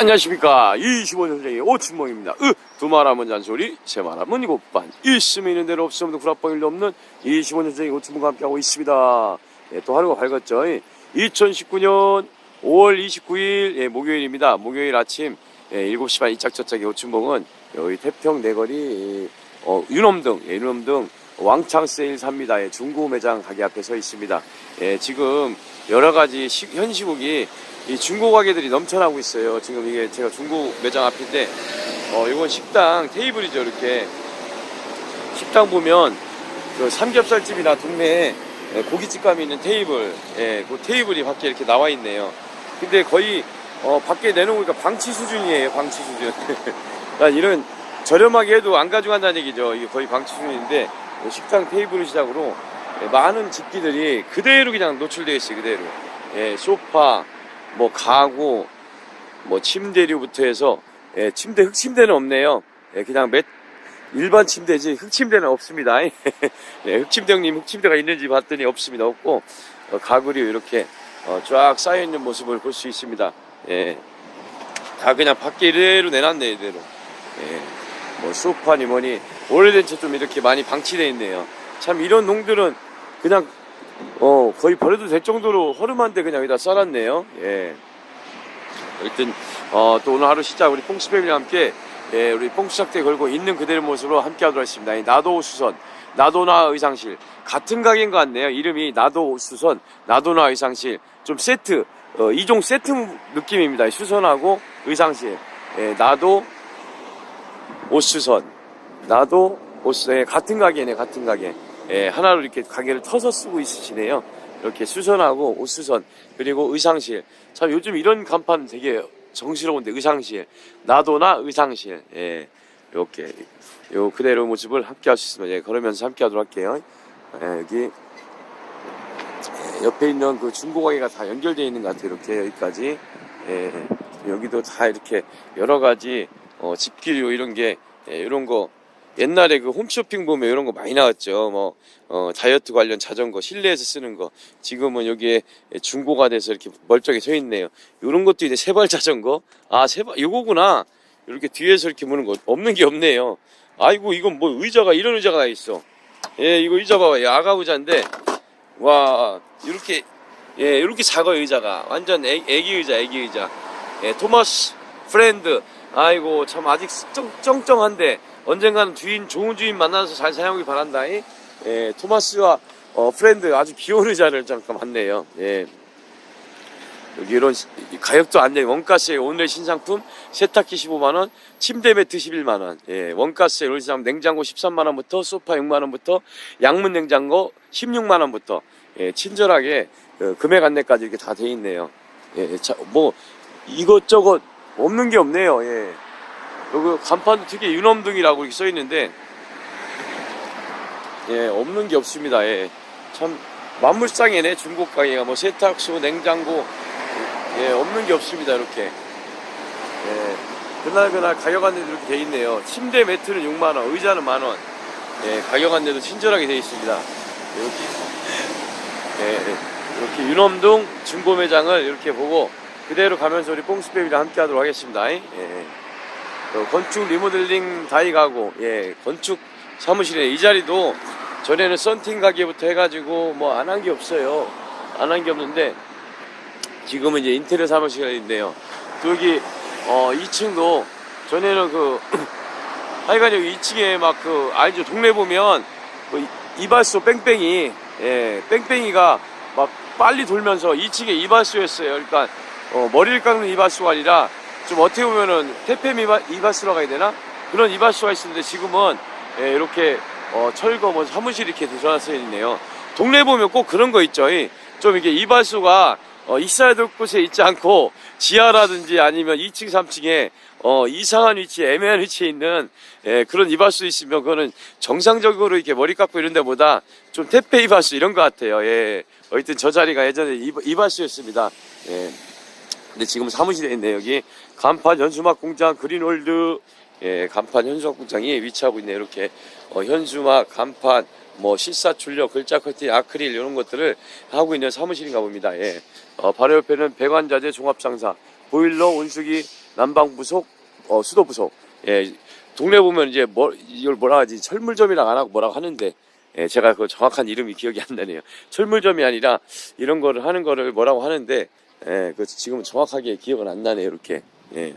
안녕하십니까. 25년생의 오춘몽입니다. 으, 두 말하면 잔소리 세 말하면 이곱반 있으면 있는 대로 없으면 구라뻥 일도 없는 25년생의 오춘몽과 함께하고 있습니다. 예, 또 하루가 밝았죠. 2019년 5월 29일 예, 목요일입니다. 목요일 아침 예, 7시 반 이짝저짝의 오춘몽은 여기 태평 내거리 어, 유놈등 예, 유놈등 왕창 세일 삽니다. 예, 중고 매장 가게 앞에 서 있습니다. 예, 지금 여러 가지 시, 현 시국이 이 중고 가게들이 넘쳐나고 있어요. 지금 이게 제가 중고 매장 앞인데, 어, 이건 식당 테이블이죠. 이렇게 식당 보면 그 삼겹살집이나 동네에 예, 고깃집 감이 있는 테이블, 예, 그 테이블이 밖에 이렇게 나와 있네요. 근데 거의 어, 밖에 내놓으니까 방치 수준이에요. 방치 수준. 이런 저렴하게 해도 안 가져간다는 얘기죠. 이게 거의 방치 수준인데 식당 테이블을 시작으로 예, 많은 집기들이 그대로 그냥 노출되어 있어요. 그대로. 예, 소파, 뭐 가구, 뭐 침대류부터 해서 예, 침대 흑침대는 없네요. 예, 그냥 몇 일반 침대지 흑침대는 없습니다. 예, 흑침대 형님 흑침대가 있는지 봤더니 없습니다. 없고 어, 가구류 이렇게 어, 쫙 쌓여 있는 모습을 볼 수 있습니다. 예, 다 그냥 밖에 이대로 내놨네 이대로. 예, 뭐 소파니 뭐니 오래된 차좀 이렇게 많이 방치돼 있네요. 참 이런 농들은 그냥 어, 거의 버려도 될 정도로 허름한데 그냥 여기다 쌓았네요. 예. 하여튼, 어, 또 오늘 하루 시작 우리 뽕스 패밀리와 함께, 예, 우리 뽕스 작대 걸고 있는 그대로 모습으로 함께 하도록 하겠습니다. 이 나도 수선, 나도나 의상실. 같은 가게인 것 같네요. 이름이 나도 수선, 나도나 의상실. 좀 세트, 어, 이종 세트 느낌입니다. 수선하고 의상실. 예, 나도 옷수선. 나도 옷수선. 예, 같은 가게네, 같은 가게. 예, 하나로 이렇게 가게를 터서 쓰고 있으시네요. 이렇게 수선하고 옷수선 그리고 의상실. 참 요즘 이런 간판 되게 정스러운데 의상실. 나도나 의상실. 예, 이렇게 요 그대로 모습을 함께 있으면 예, 걸으면서 함께 하도록 할게요. 예, 여기 예, 옆에 있는 그 중고 가게가 다 연결되어 있는 것 같아요. 이렇게 여기까지. 예, 여기도 다 이렇게 여러 가지 어, 집기류 이런 게 예, 이런 거 옛날에 그 홈쇼핑 보면 이런 거 많이 나왔죠. 뭐 어, 다이어트 관련 자전거 실내에서 쓰는 거 지금은 여기에 중고가 돼서 이렇게 멀쩡히 서 있네요. 이런 것도 이제 세발 자전거. 아 세발 이거구나. 이렇게 뒤에서 이렇게 무는 거 없는 게 없네요. 아이고 이건 뭐 의자가 이런 의자가 다 있어. 예 이거 의자 봐봐. 아가 의자인데 와 이렇게 예 이렇게 작아요 의자가 완전 애, 애기 의자 애기 의자. 예 토마스 프렌드. 아이고 참 아직 쩡, 쩡쩡한데 언젠가는 주인 좋은 주인 만나서 잘 사용하기 바란다. 예, 토마스와 어, 프렌드 아주 귀여운 의자를 잠깐 봤네요. 예. 여기 이런 시- 가격도 안돼 원가세 오늘의 신상품 세탁기 15만 원, 침대 매트 11만 원. 예, 원가세 시장 냉장고 13만 원부터 소파 6만 원부터 양문 냉장고 16만 원부터 예, 친절하게 어, 금액 안내까지 이렇게 다 돼 있네요. 예, 자, 뭐 이것저것 없는 게 없네요. 예. 여기 간판도 특히 윤엄등이라고 이렇게 써 있는데 예 없는 게 없습니다. 예. 참 만물상이네 중국 가게가 뭐 세탁소, 냉장고 예 없는 게 없습니다. 이렇게 예 그날 그날 가격 안내도 이렇게 돼 있네요. 침대 매트는 6만 원, 의자는 만 원. 예 가격 안내도 친절하게 돼 있습니다. 이렇게 예, 예. 이렇게 윤엄동 중고 매장을 이렇게 보고 그대로 가면서 우리 뽕스베이랑 함께 하도록 하겠습니다. 예. 어, 건축 리모델링 다이 가고 예 건축 사무실에 이 자리도 전에는 썬팅 가게부터 해가지고 뭐 안 한 게 없어요. 안 한 게 없는데 지금은 이제 인테리어 사무실인데요. 또 여기 어 2층도 전에는 그 하여간 여기 2층에 막 그 알죠? 동네 보면 그 이- 이발소 뺑뺑이 예 뺑뺑이가 막 빨리 돌면서 2층에 이발소였어요. 그러니까 어, 머리를 깎는 이발소가 아니라 좀 어떻게 보면은 이발, 이발소라고 해야 되나? 그런 이발소가 있었는데 지금은 예, 이렇게 어, 철거 뭐 사무실 이렇게 들어서 있네요. 동네 보면 꼭 그런 거 있죠. 이, 좀 이게 이발소가 어, 있어야 될 곳에 있지 않고 지하라든지 아니면 2층, 3층에 어, 이상한 위치, 애매한 위치에 있는 예, 그런 이발소 있으면 그거는 정상적으로 이렇게 머리 깎고 이런 데보다 좀 태페 이발소 이런 것 같아요. 예. 어쨌든 저 자리가 예전에 이, 이발소였습니다. 예. 근데 지금 사무실에 있네 여기 간판 현수막 공장 그린홀드 예 간판 현수막 공장이 위치하고 있네 이렇게 어, 현수막 간판 뭐 실사 출력 글자 커팅 아크릴 이런 것들을 하고 있는 사무실인가 봅니다 예 어, 바로 옆에는 배관자재 종합상사 보일러, 온수기, 난방 부속, 어, 수도 부속. 예, 동네 보면 이제 뭐 이걸 뭐라 하지 철물점이랑 안 하고 뭐라고 하는데 예, 제가 그 정확한 이름이 기억이 안 나네요. 철물점이 아니라 이런 거를 하는 거를 뭐라고 하는데 예, 그 지금 정확하게 기억은 안 나네요. 이렇게 예.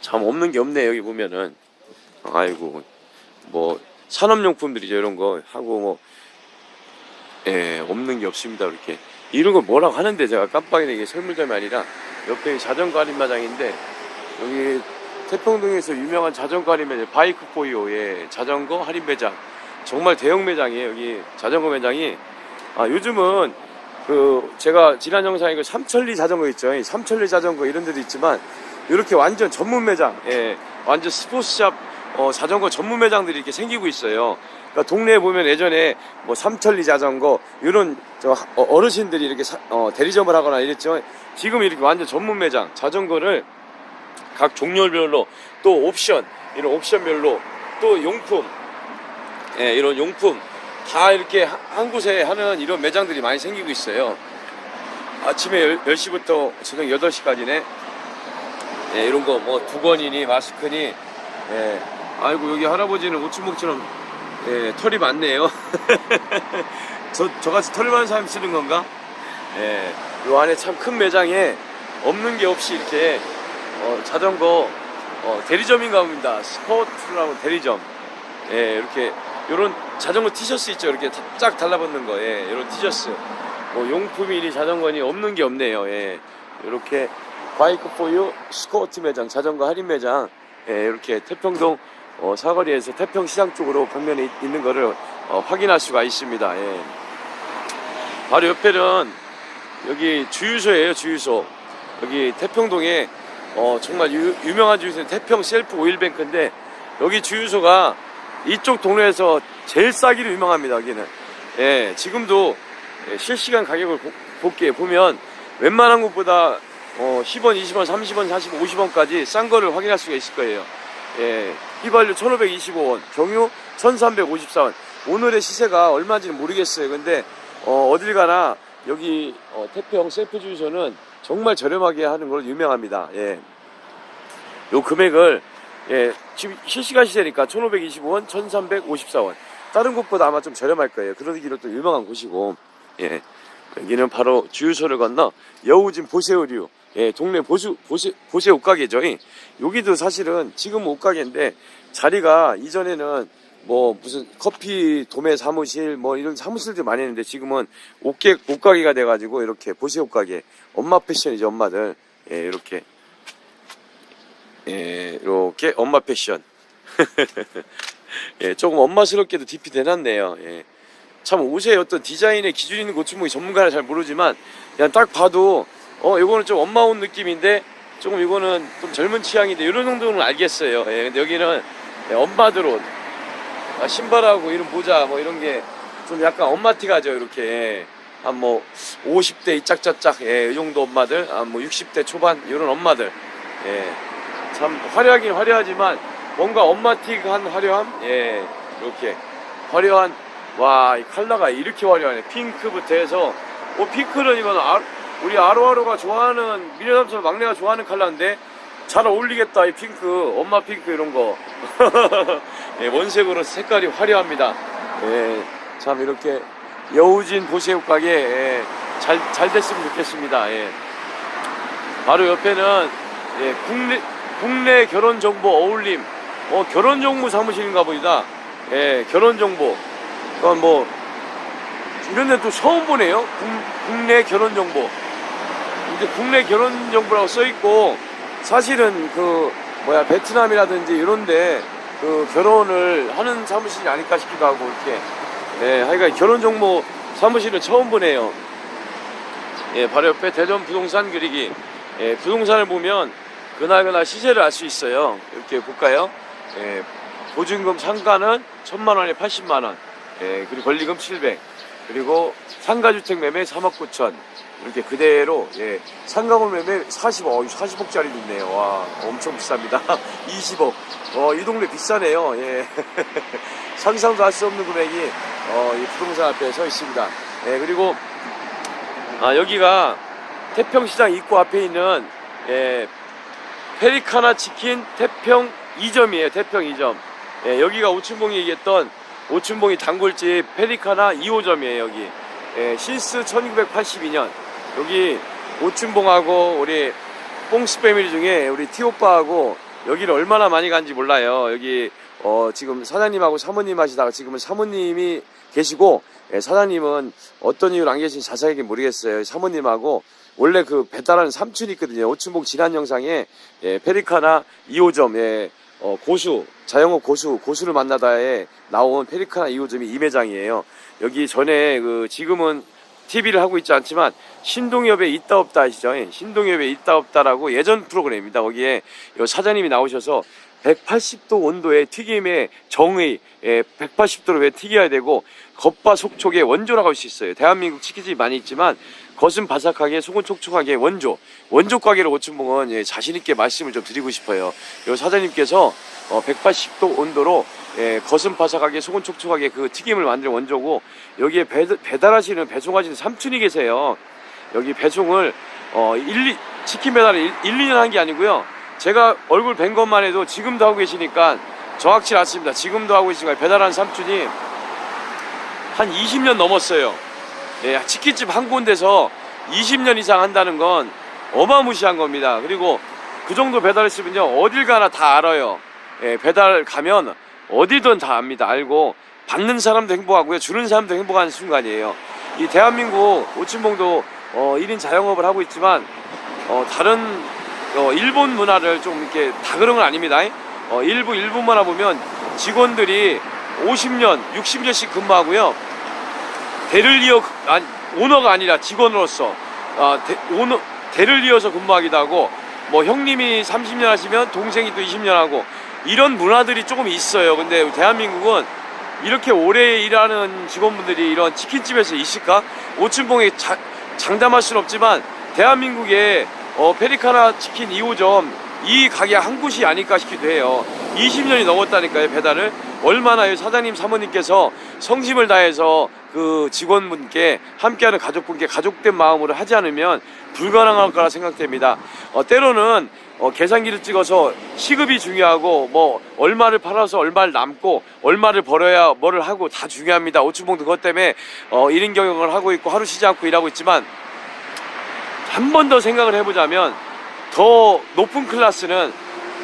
참 없는 게 없네 여기 보면은. 아이고 뭐 산업용품들이죠 이런 거. 하고 뭐 예, 없는 게 없습니다 이렇게. 이런 걸 뭐라고 하는데 제가 깜빡이네. 이게 설물점이 아니라 옆에 자전거 할인 마장인데 여기 태평동에서 유명한 자전거 할인 매장 바이크 포이오 예 자전거 할인 매장. 정말 대형 매장이에요 여기. 자전거 매장이. 아 요즘은 그 제가 지난 영상에 그 삼천리 자전거 있죠 이 삼천리 자전거 이런 데도 있지만 이렇게 완전 전문 매장 예 완전 스포츠샵 어, 자전거 전문 매장들이 이렇게 생기고 있어요. 그러니까 동네에 보면 예전에 뭐 삼천리 자전거 이런 저 하- 어, 어르신들이 이렇게 사- 어, 대리점을 하거나 이랬죠. 지금 이렇게 완전 전문 매장 자전거를 각 종류별로 또 옵션 이런 옵션별로 또 용품 예, 이런 용품 다 이렇게 하- 한 곳에 하는 이런 매장들이 많이 생기고 있어요. 아침에 10, 시부터 저녁 8시까지네. 예, 이런 거 뭐 두건이니 마스크니 예. 아이고 여기 할아버지는 오춘목처럼 예, 털이 많네요. 저 저같이 털 많은 사람 쓰는 건가? 예. 요 안에 참 큰 매장에 없는 게 없이 이렇게 어, 자전거 어, 대리점인가 봅니다. 스포츠라고 대리점. 예, 이렇게 요런 자전거 티셔츠 있죠. 이렇게 다- 쫙 달라붙는 거. 예, 요런 티셔츠. 뭐 용품이니 자전거니 없는 게 없네요. 예. 이렇게 바이크 포유 스코어트 매장, 자전거 할인 매장. 예, 이렇게 태평동 어, 사거리에서 태평시장 쪽으로 벽면에 있- 있는 거를 어, 확인할 수가 있습니다. 예. 바로 옆에는 여기 주유소예요, 주유소. 여기 태평동에 어, 정말 유, 유명한 주유소는 태평 셀프 오일뱅크인데 여기 주유소가 이쪽 동네에서 제일 싸기로 유명합니다. 여기는. 예, 지금도 예, 실시간 가격을 보- 볼게요. 보면 웬만한 곳보다 어, 10원, 20원, 30원, 40원, 50원까지 싼 거를 확인할 수가 있을 거예요. 예, 휘발유 1,525원, 경유 1,354원. 오늘의 시세가 얼마인지는 모르겠어요. 근데 어, 어딜 가나 여기 어, 태평 셀프 주유소는 정말 저렴하게 하는 걸로 유명합니다. 예. 요 금액을 예, 지금 실시간 시세니까 1,525원, 1,354원. 다른 곳보다 아마 좀 저렴할 거예요. 그러기로 또 유명한 곳이고. 예. 여기는 바로 주유소를 건너 여우진 보세의류. 예, 동네 보수, 보세, 보세 옷가게죠. 예. 여기도 사실은 지금 옷가게인데 자리가 이전에는 뭐 무슨 커피 도매 사무실 뭐 이런 사무실들 많이 했는데 지금은 옷게, 옷가게가 돼가지고 이렇게 보세 옷가게. 엄마 패션이죠, 엄마들. 예, 이렇게. 예, 이렇게 엄마 패션. 예, 조금 엄마스럽게도 DP 대놨네요. 예. 참 옷의 어떤 디자인의 기준 있는 고추목이 전문가라 잘 모르지만 그냥 딱 봐도 어 이거는 좀 엄마 옷 느낌인데 조금 이거는 좀 젊은 취향인데 이런 정도는 알겠어요. 예, 근데 여기는 예, 엄마들 옷 아, 신발하고 이런 모자 뭐 이런 게 좀 약간 엄마 티 가죠 이렇게 한 뭐 50대 이 짝짝짝 예, 이 정도 엄마들 한 뭐 60대 초반 이런 엄마들 예, 참 화려하긴 화려하지만 뭔가 엄마 티한 화려함? 예 이렇게 화려한 와 이 컬러가 이렇게 화려하네. 핑크부터 해서. 뭐 핑크는 이건 아, 우리 아로아로가 좋아하는 미녀삼촌 막내가 좋아하는 컬러인데 잘 어울리겠다 이 핑크. 엄마 핑크 이런 거. 예, 원색으로 색깔이 화려합니다. 예, 참 이렇게 여우진 보세옷 가게 예, 잘, 잘 됐으면 좋겠습니다. 예. 바로 옆에는 예, 국내, 국내 결혼 정보 어울림 어, 결혼 정보 사무실인가 보다. 예, 결혼 정보. 그건 뭐 이런 데 또 처음 보네요. 국, 국내 결혼 정보. 이제 국내 결혼 정보라고 써 있고 사실은 그 뭐야 베트남이라든지 이런데 그 결혼을 하는 사무실이 아닐까 싶기도 하고 이렇게. 예, 하여간 결혼 정보 사무실은 처음 보네요. 예, 바로 옆에 대전 부동산 그리기. 예, 부동산을 보면 그날그날 시세를 알 수 있어요. 이렇게 볼까요? 예, 보증금 상가는 천만 원에 80만 원. 예, 그리고 권리금 700. 그리고 상가주택 매매 3억 9천. 이렇게 그대로 예, 상가물 매매 40억, 어, 40억짜리 있네요. 와, 엄청 비쌉니다. 20억. 어, 이 동네 비싸네요. 예. 상상도 할 수 없는 금액이 어, 이 부동산 앞에 서 있습니다. 예, 그리고 아, 여기가 태평시장 입구 앞에 있는 예, 페리카나 치킨 태평 2점이에요. 태평 2점. 예, 여기가 오춘봉이 얘기했던 오춘봉이 단골집 페리카나 2호점이에요. 여기 예, 신스 1982년 여기 오춘봉하고 우리 뽕스 패밀리 중에 우리 티오빠하고 여기를 얼마나 많이 간지 몰라요. 여기 어, 지금 사장님하고 사모님 하시다가 지금은 사모님이 계시고 예, 사장님은 어떤 이유로 안 계신지 자세하게 모르겠어요. 사모님하고 원래 그 배달하는 삼촌이 있거든요. 오춘봉 지난 영상에 예, 페리카나 2호점 예, 어, 고수 자영업 고수 고수를 만나다에 나온 페리카나 2호점이 이 매장이에요. 여기 전에 그 지금은 TV를 하고 있지 않지만 신동엽에 있다 없다 아시죠? 예, 신동엽에 있다 없다라고 예전 프로그램입니다. 거기에 요 사장님이 나오셔서 180도 온도의 튀김의 정의, 예, 180도로 왜 튀겨야 되고 겉바 속촉의 원조라고 할 수 있어요. 대한민국 치킨집이 많이 있지만 겉은 바삭하게 속은 촉촉하게 원조, 원조 가게를 오춘봉은 예, 자신 있게 말씀을 좀 드리고 싶어요. 요 사장님께서 어, 180도 온도로 예, 겉은 바삭하게 속은 촉촉하게 그 튀김을 만드는 원조고 여기에 배, 배달하시는 배송하시는 삼촌이 계세요. 여기 배송을 어 1, 2, 치킨 배달을 1, 1 2년 한 게 아니고요. 제가 얼굴 뵌 것만 해도 지금도 하고 계시니까 정확치 않습니다. 지금도 하고 계시니까 배달하는 삼촌이 한 20년 넘었어요. 예, 치킨집 한 군데서 20년 이상 한다는 건 어마무시한 겁니다. 그리고 그 정도 배달했으면요 어딜 가나 다 알아요. 예, 배달 가면 어디든 다 압니다. 알고 받는 사람도 행복하고요, 주는 사람도 행복한 순간이에요. 이 대한민국 오춘봉도 어, 1인 자영업을 하고 있지만 어, 다른 어, 일본 문화를 좀 이렇게 다 그런 건 아닙니다. 어, 일부 일본 문화 보면 직원들이 50년, 60년씩 근무하고요. 대를 이어 아니, 오너가 아니라 직원으로서 아, 대, 오너 대를 이어서 근무하기도 하고 뭐 형님이 30년 하시면 동생이 또 20년 하고 이런 문화들이 조금 있어요. 근데 대한민국은 이렇게 오래 일하는 직원분들이 이런 치킨집에서 있을까? 오춘봉에 자, 장담할 수는 없지만 대한민국에 어, 페리카나 치킨 2호점 이 가게 한 곳이 아닐까 싶기도 해요. 20년이 넘었다니까요, 배달을. 얼마나 이 사장님, 사모님께서 성심을 다해서 그 직원분께 함께하는 가족분께 가족된 마음으로 하지 않으면 불가능할 거라 생각됩니다. 어, 때로는 어, 계산기를 찍어서 시급이 중요하고 뭐 얼마를 팔아서 얼마를 남고 얼마를 벌어야 뭐를 하고 다 중요합니다. 오춘봉도 그것 때문에 어, 1인 경영을 하고 있고 하루 쉬지 않고 일하고 있지만 한 번 더 생각을 해보자면 더 높은 클래스는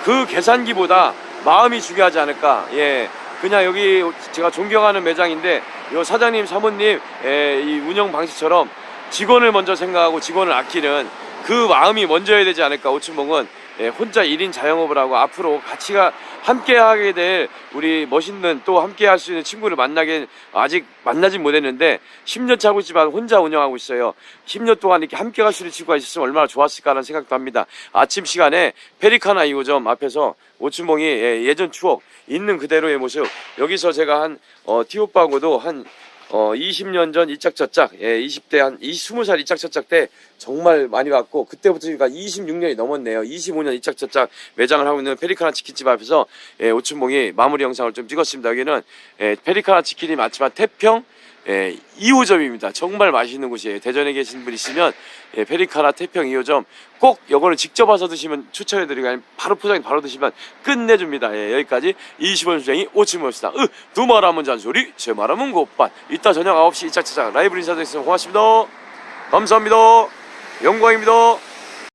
그 계산기보다 마음이 중요하지 않을까. 예. 그냥 여기 제가 존경하는 매장인데 요 사장님, 사모님 예, 이 운영 방식처럼 직원을 먼저 생각하고 직원을 아끼는 그 마음이 먼저야 되지 않을까. 오춘봉은 예, 혼자 1인 자영업을 하고 앞으로 같이 가 함께 하게 될 우리 멋있는 또 함께 할 수 있는 친구를 만나게 아직 만나진 못했는데 10년째 하고 있지만 혼자 운영하고 있어요. 10년 동안 이렇게 함께 갈 수 있는 친구가 있었으면 얼마나 좋았을까라는 생각도 합니다. 아침 시간에 페리카나 2호점 앞에서 오춘봉이 예, 예전 추억 있는 그대로의 모습 여기서 제가 한 어, 티오빠하고도 한 어, 20년 전 이짝저짝, 예, 20대 한 20, 20살 이짝저짝 때 정말 많이 왔고, 그때부터니까 26년이 넘었네요. 25년 이짝저짝 매장을 하고 있는 페리카나 치킨집 앞에서, 예, 오춘봉이 마무리 영상을 좀 찍었습니다. 여기는, 예, 페리카나 치킨이 맞지만 태평, 예, 2호점입니다. 정말 맛있는 곳이에요. 대전에 계신 분 있으면, 예, 페리카나 태평 2호점 꼭 이거를 직접 와서 드시면 추천해드리고, 아니면 바로 포장해 바로 드시면 끝내줍니다. 예, 여기까지 20원 수쟁이 오치모였습니다. 으, 두 말하면 잔소리, 제 말하면 곱반. 이따 저녁 9시 이차차장 라이브 인사드리겠습니다. 고맙습니다. 감사합니다. 영광입니다.